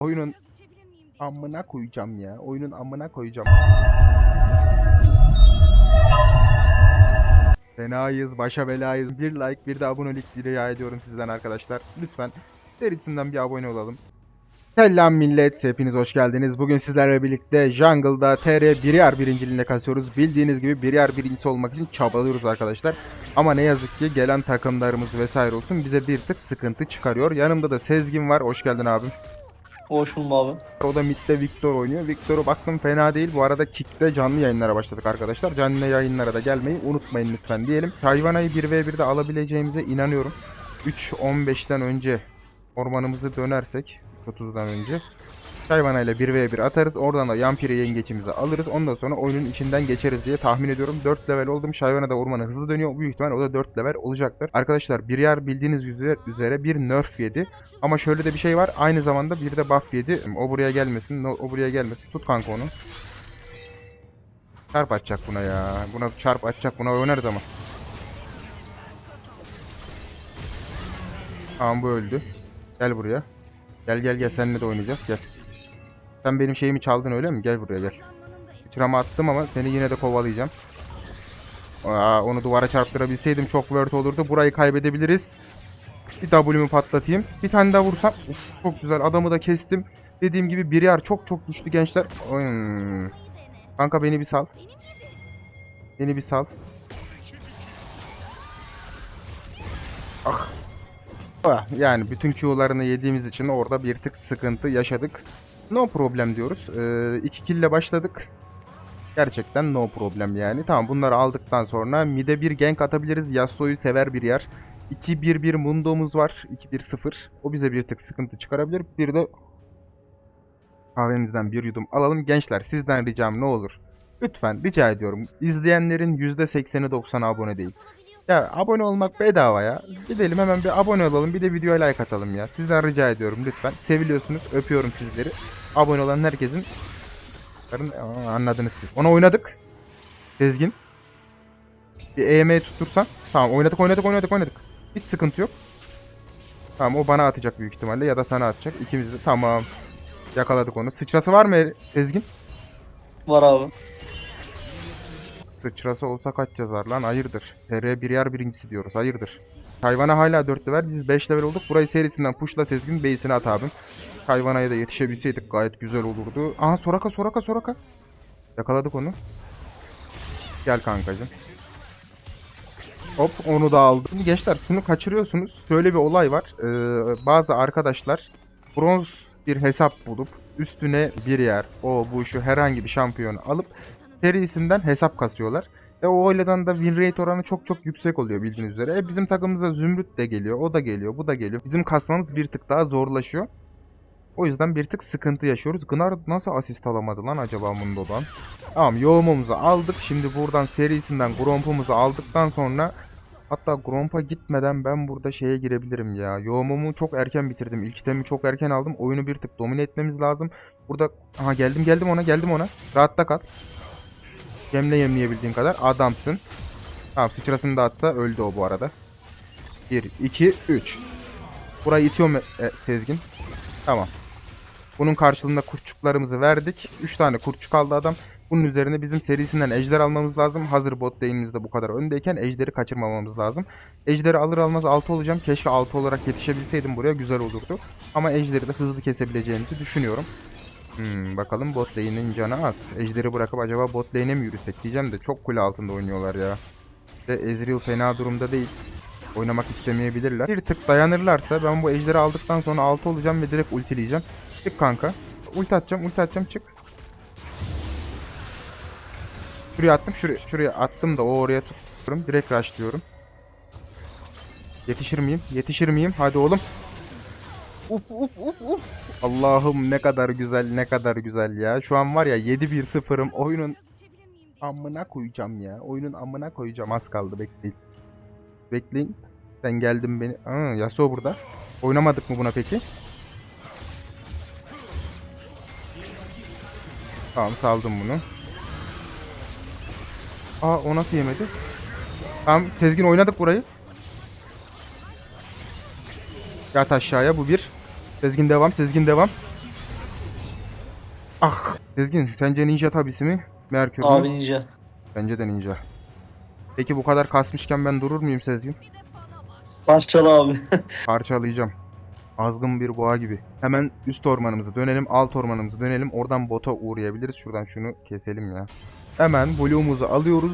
Oyunun amına koyacağım ya. Oyunun amına koyacağım. Fenayız, başa belayız. Bir like, bir de abonelik rica ediyorum sizden arkadaşlar. Lütfen serisinden bir abone olalım. Selam millet, hepiniz hoş geldiniz. Bugün sizlerle birlikte Jungle'da TR 1'yer birinciliğine kasıyoruz. Bildiğiniz gibi 1'yer birincisi olmak için çabalıyoruz arkadaşlar. Ama ne yazık ki gelen takımlarımız vesaire olsun bize bir tık sıkıntı çıkarıyor. Yanımda da Sezgin var. Hoş geldin abim. Hoş buldum abi. O da midde Victor oynuyor. Victor'u baktım fena değil. Bu arada Kick'te canlı yayınlara başladık arkadaşlar. Canlı yayınlara da gelmeyi unutmayın lütfen diyelim. Hayvanayı 1v1'de alabileceğimize inanıyorum. 3.15'ten önce ormanımızı dönersek 30'dan önce Hayvanayla 1v1 atarız. Oradan da Yampiri yengeçimizi alırız. Ondan sonra oyunun içinden geçeriz diye tahmin ediyorum. 4 level oldum. Hayvana da ormanı hızlı dönüyor. Büyük ihtimal o da 4 level olacaktır. Arkadaşlar bir yer bildiğiniz üzere, bir nerf yedi. Ama şöyle de bir şey var. Aynı zamanda bir de buff yedi. O buraya gelmesin. O buraya gelmesin. Tut kanka onu. Çarp atacak buna ya. Buna çarp atacak. Buna oynarız ama. Tamam bu öldü. Gel buraya. Gel gel gel seninle de oynayacağız. Gel. Sen benim şeyimi çaldın öyle mi? Gel buraya gel. Sıçrama attım ama seni yine de kovalayacağım. Aa, onu duvara çarptırabilseydim çok word olurdu. Burayı kaybedebiliriz. Bir W'mu patlatayım. Bir tane daha vursam. Uf, çok güzel. Adamı da kestim. Dediğim gibi bir yer çok çok güçlü gençler. Hmm. Kanka beni bir sal. Beni bir sal. Ah. Ah, Yani bütün Q'larını yediğimiz için orada bir tık sıkıntı yaşadık. No problem diyoruz. Ee, iki kille başladık. Gerçekten no problem yani. Tamam bunları aldıktan sonra mid'e bir gank atabiliriz. Yasuo'yu sever bir yer. 2-1-1 Mundo'muz var. 2-1-0. O bize bir tık sıkıntı çıkarabilir. Bir de kahvemizden bir yudum alalım. Gençler sizden ricam ne olur? Lütfen rica ediyorum. İzleyenlerin %80'i 90'ı abone değil. Ya abone olmak bedava ya. Gidelim hemen bir abone olalım. Bir de videoya like atalım ya. Sizden rica ediyorum lütfen. Seviliyorsunuz. Öpüyorum sizleri. Abone olan herkesin anladınız siz. Ona oynadık. Sezgin. Bir EM tutursan. Tamam oynadık oynadık oynadık oynadık. Hiç sıkıntı yok. Tamam o bana atacak büyük ihtimalle ya da sana atacak. İkimiz de tamam. Yakaladık onu. Sıçrası var mı Sezgin? Var abi. Sıçrası olsa kaç yazar lan? Hayırdır. TR bir yer birincisi diyoruz. Hayırdır. Hayvana hala 4 level. Biz 5 level olduk. Burayı serisinden pushla Sezgin. Base'ine at abim. Hayvanaya da yetişebilseydik gayet güzel olurdu. Aha Soraka Soraka Soraka. Yakaladık onu. Gel kankacım. Hop onu da aldım. Gençler şunu kaçırıyorsunuz. Şöyle bir olay var. Ee, bazı arkadaşlar bronz bir hesap bulup üstüne bir yer, o bu şu herhangi bir şampiyonu alıp serisinden hesap kasıyorlar. Ve o oyladan da win rate oranı çok çok yüksek oluyor bildiğiniz üzere. E, bizim takımımıza Zümrüt de geliyor, o da geliyor, bu da geliyor. Bizim kasmamız bir tık daha zorlaşıyor. O yüzden bir tık sıkıntı yaşıyoruz. Gnar nasıl asist alamadı lan acaba Mundo'dan? Tamam yoğumumuzu aldık. Şimdi buradan serisinden Gromp'umuzu aldıktan sonra hatta Gromp'a gitmeden ben burada şeye girebilirim ya. Yoğumumu çok erken bitirdim. İlk itemi çok erken aldım. Oyunu bir tık domine etmemiz lazım. Burada aha geldim geldim ona geldim ona. Rahatta kal. Yemle yemleyebildiğin kadar adamsın. Tamam sıçrasını da atsa öldü o bu arada. 1, 2, 3. Burayı itiyorum e, Sezgin. Tamam. Bunun karşılığında kurtçuklarımızı verdik. 3 tane kurtçuk aldı adam. Bunun üzerine bizim serisinden ejder almamız lazım. Hazır bot lane'imizde bu kadar öndeyken ejderi kaçırmamamız lazım. Ejderi alır almaz 6 olacağım. Keşke 6 olarak yetişebilseydim buraya güzel olurdu. Ama ejderi de hızlı kesebileceğimizi düşünüyorum. Hmm, bakalım bot lane'in canı az. Ejderi bırakıp acaba bot lane'e mi yürüsek diyeceğim de çok kule altında oynuyorlar ya. Ve Ezreal fena durumda değil. Oynamak istemeyebilirler. Bir tık dayanırlarsa ben bu ejderi aldıktan sonra 6 olacağım ve direkt ultileyeceğim. Çık kanka. Ulti atacağım, ulti atacağım çık. Şuraya attım, şuraya, şuraya attım da o oraya tutuyorum. Direkt rushlıyorum. Yetişir miyim? Yetişir miyim? Hadi oğlum. Uf uf uf uf. Allah'ım ne kadar güzel, ne kadar güzel ya. Şu an var ya 7-1-0'ım. Oyunun amına koyacağım ya. Oyunun amına koyacağım. Az kaldı bekleyin. Bekleyin. Sen geldin beni. Aa, Yasuo burada. Oynamadık mı buna peki? Tamam saldım bunu. Aa o nasıl yemedi? Tamam Sezgin oynadık burayı. Yat aşağıya bu bir. Sezgin devam Sezgin devam. Ah. Sezgin sence ninja tabisi mi? Merkür mü? Abi ninja. Bence de ninja. Peki bu kadar kasmışken ben durur muyum Sezgin? Parçalı abi. Parçalayacağım. Azgın bir boğa gibi. Hemen üst ormanımıza dönelim, alt ormanımıza dönelim. Oradan bota uğrayabiliriz. Şuradan şunu keselim ya. Hemen Blue'umuzu alıyoruz.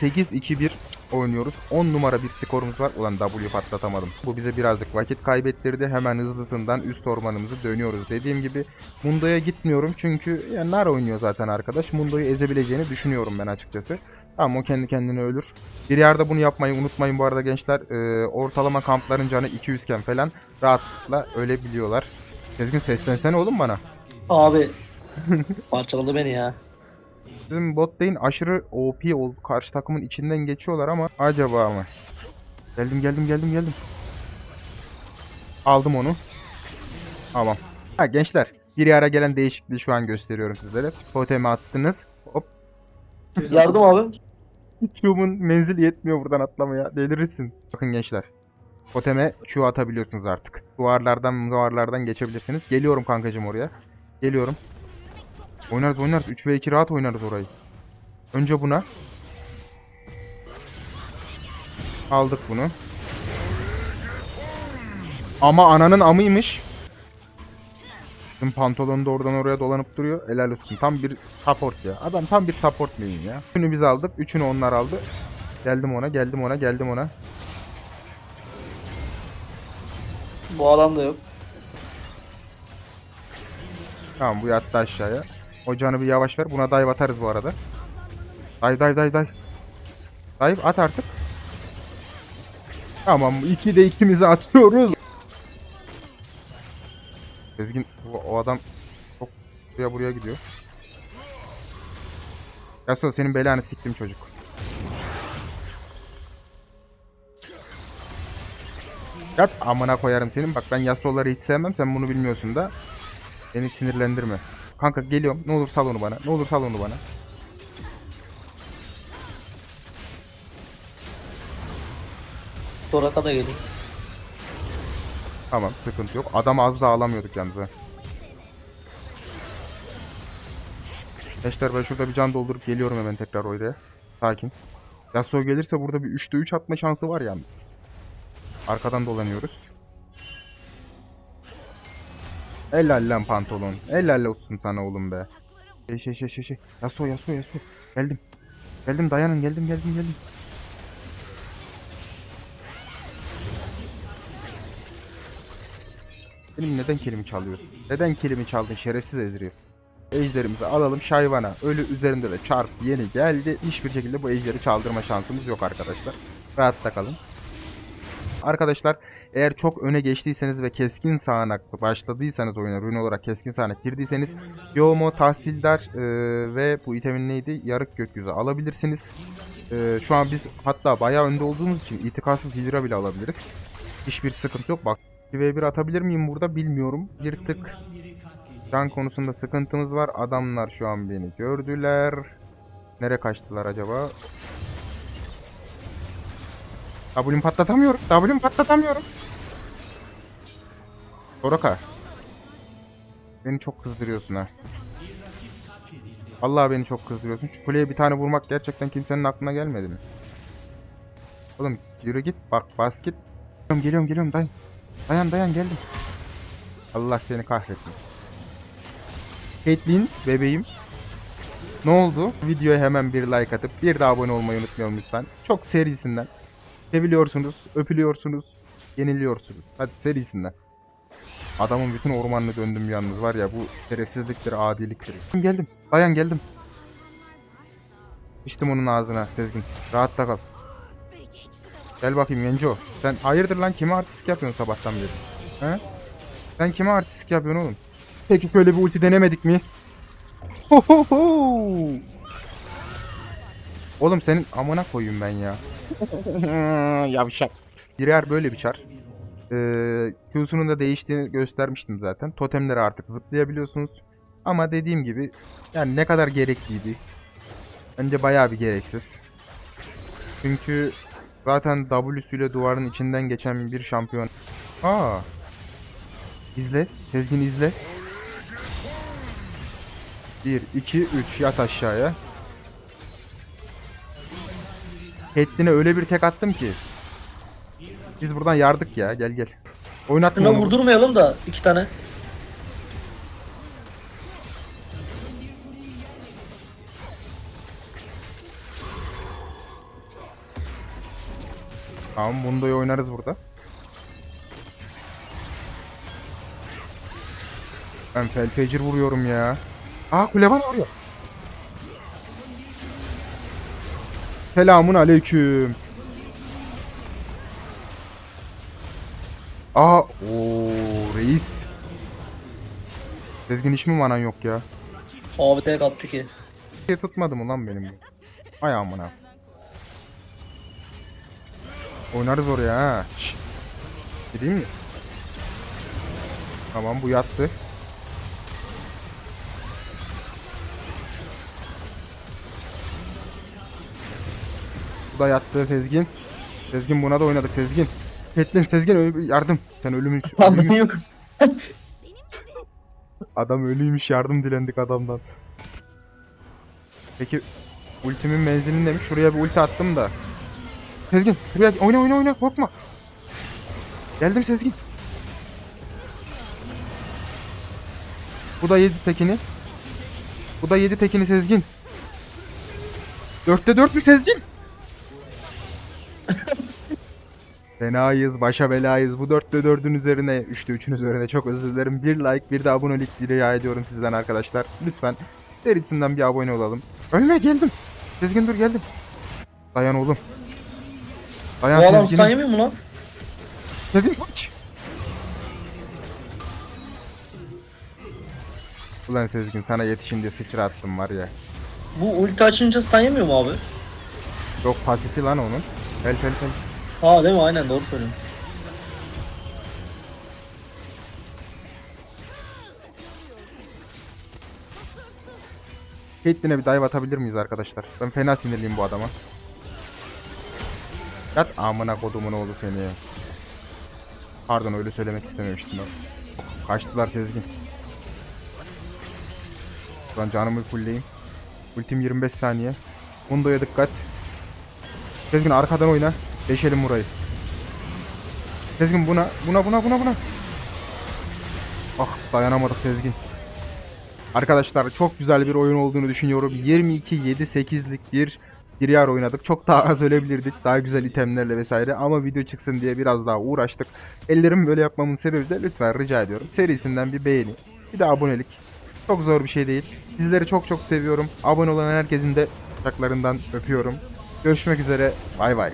8-2-1 oynuyoruz. 10 numara bir skorumuz var. Ulan W patlatamadım. Bu bize birazcık vakit kaybettirdi. Hemen hızlısından üst ormanımızı dönüyoruz. Dediğim gibi Mundo'ya gitmiyorum. Çünkü ya Nar oynuyor zaten arkadaş. Mundo'yu ezebileceğini düşünüyorum ben açıkçası. Tamam o kendi kendine ölür. Bir yerde bunu yapmayı unutmayın bu arada gençler. Ee, ortalama kampların canı 200 iken falan rahatlıkla ölebiliyorlar. Sezgin seslensene oğlum bana. Abi. Parçaladı beni ya. Bizim bot lane aşırı OP oldu. Karşı takımın içinden geçiyorlar ama acaba mı? Geldim geldim geldim geldim. Aldım onu. Tamam. Ha gençler bir ara gelen değişikliği şu an gösteriyorum sizlere. Totemi attınız. Hop. Yardım abi. Q'mun menzili yetmiyor buradan atlamaya. Delirirsin. Bakın gençler. Toteme Q atabiliyorsunuz artık. Duvarlardan duvarlardan geçebilirsiniz. Geliyorum kankacım oraya. Geliyorum. Oynarız oynarız. 3 ve 2 rahat oynarız orayı. Önce buna. Aldık bunu. Ama ananın amıymış. Bizim pantolonu da oradan oraya dolanıp duruyor. Helal olsun. Tam bir support ya. Adam tam bir support main ya. Üçünü biz aldık. Üçünü onlar aldı. Geldim ona, geldim ona, geldim ona. Bu adam da yok. Tamam bu yattı aşağıya. O canı bir yavaş ver. Buna dive atarız bu arada. Dive dive dive dive. Dive at artık. Tamam iki de ikimizi atıyoruz. Sezgin o, o adam çok buraya buraya gidiyor. Yasuo senin belanı siktim çocuk. Yat amına koyarım senin. Bak ben Yasuo'ları hiç sevmem. Sen bunu bilmiyorsun da. Beni sinirlendirme. Kanka geliyorum. Ne olur sal onu bana. Ne olur sal onu bana. Soraka da geliyor. Tamam sıkıntı yok. Adam az da alamıyorduk yalnız. Gençler ben şurada bir can doldurup geliyorum hemen tekrar oraya. Sakin. Yasuo gelirse burada bir 3'te 3 atma şansı var yalnız. Arkadan dolanıyoruz. Helal lan pantolon. Helal olsun sana oğlum be. Şey şey şey şey şey. Yasuo Yasuo Yasuo. Geldim. Geldim dayanın geldim geldim geldim. Benim neden kilimi çalıyorsun? Neden kilimi çaldın şerefsiz Ezreal? Ejderimizi alalım Şayvan'a. Ölü üzerinde de çarp yeni geldi. Hiçbir şekilde bu ejderi çaldırma şansımız yok arkadaşlar. Rahatta kalın. Arkadaşlar eğer çok öne geçtiyseniz ve keskin sağanak başladıysanız oyuna rune olarak keskin sağanak girdiyseniz Yomo, Tahsildar e, ve bu itemin neydi? Yarık gökyüzü alabilirsiniz. E, şu an biz hatta bayağı önde olduğumuz için itikarsız Hydra bile alabiliriz. Hiçbir sıkıntı yok. Bak 2v1 atabilir miyim burada bilmiyorum. Bir tık can konusunda sıkıntımız var. Adamlar şu an beni gördüler. Nereye kaçtılar acaba? W'm patlatamıyorum. W'm patlatamıyorum. Soraka. Beni çok kızdırıyorsun ha. Allah beni çok kızdırıyorsun. Şu kuleye bir tane vurmak gerçekten kimsenin aklına gelmedi mi? Oğlum yürü git bak bas git. Geliyorum geliyorum geliyorum dayan. Dayan dayan geldim. Allah seni kahretsin. Caitlyn bebeğim. Ne oldu? Videoya hemen bir like atıp bir de abone olmayı unutmayalım lütfen. Çok serisinden. Seviliyorsunuz, öpülüyorsunuz, yeniliyorsunuz. Hadi serisinden. Adamın bütün ormanını döndüm yalnız var ya bu şerefsizliktir, adiliktir. Geldim. Dayan geldim. İçtim onun ağzına Sezgin. Rahatta kal. Gel bakayım Genco. Sen hayırdır lan kime artistik yapıyorsun sabahtan beri? He? Sen kime artistik yapıyorsun oğlum? Peki şöyle bir ulti denemedik mi? Ho ho ho! Oğlum senin amına koyayım ben ya. Yavşak. Birer böyle bir çar. Ee, Q'sunun da değiştiğini göstermiştim zaten. Totemleri artık zıplayabiliyorsunuz. Ama dediğim gibi yani ne kadar gerekliydi. Bence bayağı bir gereksiz. Çünkü zaten W'süyle duvarın içinden geçen bir şampiyon. Aa. İzle. Sezgin izle. 1, 2, 3 yat aşağıya. Caitlyn'e öyle bir tek attım ki. Biz buradan yardık ya gel gel. Oynatma Şuna onu. vurdurmayalım da iki tane. Tamam Mundo'yu oynarız burada. Ben Felpager vuruyorum ya. Aa kule bana vuruyor. Selamun aleyküm. Aa o reis. Sezgin hiç mi manan yok ya? Abi tek attı ki. Şey tutmadı mı lan benim bu? Ay amına. Oynarız oraya ha. Gideyim mi? Tamam bu yattı. Bu da yattı Sezgin. Sezgin buna da oynadık Sezgin. Petlin Sezgin yardım. Sen ölümün Anlamı yok. Adam ölüymüş yardım dilendik adamdan. Peki ultimin menzili neymiş? Şuraya bir ulti attım da. Sezgin buraya oyna oyna oyna korkma. Geldim Sezgin. Bu da yedi tekini. Bu da yedi tekini Sezgin. Dörtte dört mü Sezgin? Fenayız, başa belayız. Bu dörtte dördün üzerine, üçte üçün üzerine çok özür dilerim. Bir like, bir de abonelik rica ediyorum sizden arkadaşlar. Lütfen serisinden bir abone olalım. Ölme geldim. Sezgin dur geldim. Dayan oğlum. Dayan Bu adam stun yemiyor mu lan? Sezgin kaç. Ulan Sezgin sana yetişin diye sıçra attım var ya. Bu ulti açınca stun yemiyor mu abi? Yok pasifi lan onun. Fel fel fel. Aa değil mi? Aynen doğru söylüyorsun. Caitlyn'e bir dive atabilir miyiz arkadaşlar? Ben fena sinirliyim bu adama. Yat amına kodumun oğlu seni ya. Pardon öyle söylemek istememiştim ben. Kaçtılar Sezgin. Ben canımı fullleyeyim. Ultim 25 saniye. Mundo'ya dikkat. Sezgin arkadan oyna. Deşelim burayı. Sezgin buna, buna, buna, buna, buna. Ah dayanamadık Sezgin. Arkadaşlar çok güzel bir oyun olduğunu düşünüyorum. 22-7-8'lik bir bir yer oynadık. Çok daha az ölebilirdik. Daha güzel itemlerle vesaire. Ama video çıksın diye biraz daha uğraştık. Ellerim böyle yapmamın sebebi de lütfen rica ediyorum. Serisinden bir beğeni. Bir de abonelik. Çok zor bir şey değil. Sizleri çok çok seviyorum. Abone olan herkesin de bacaklarından öpüyorum. Görüşmek üzere. Bay bay.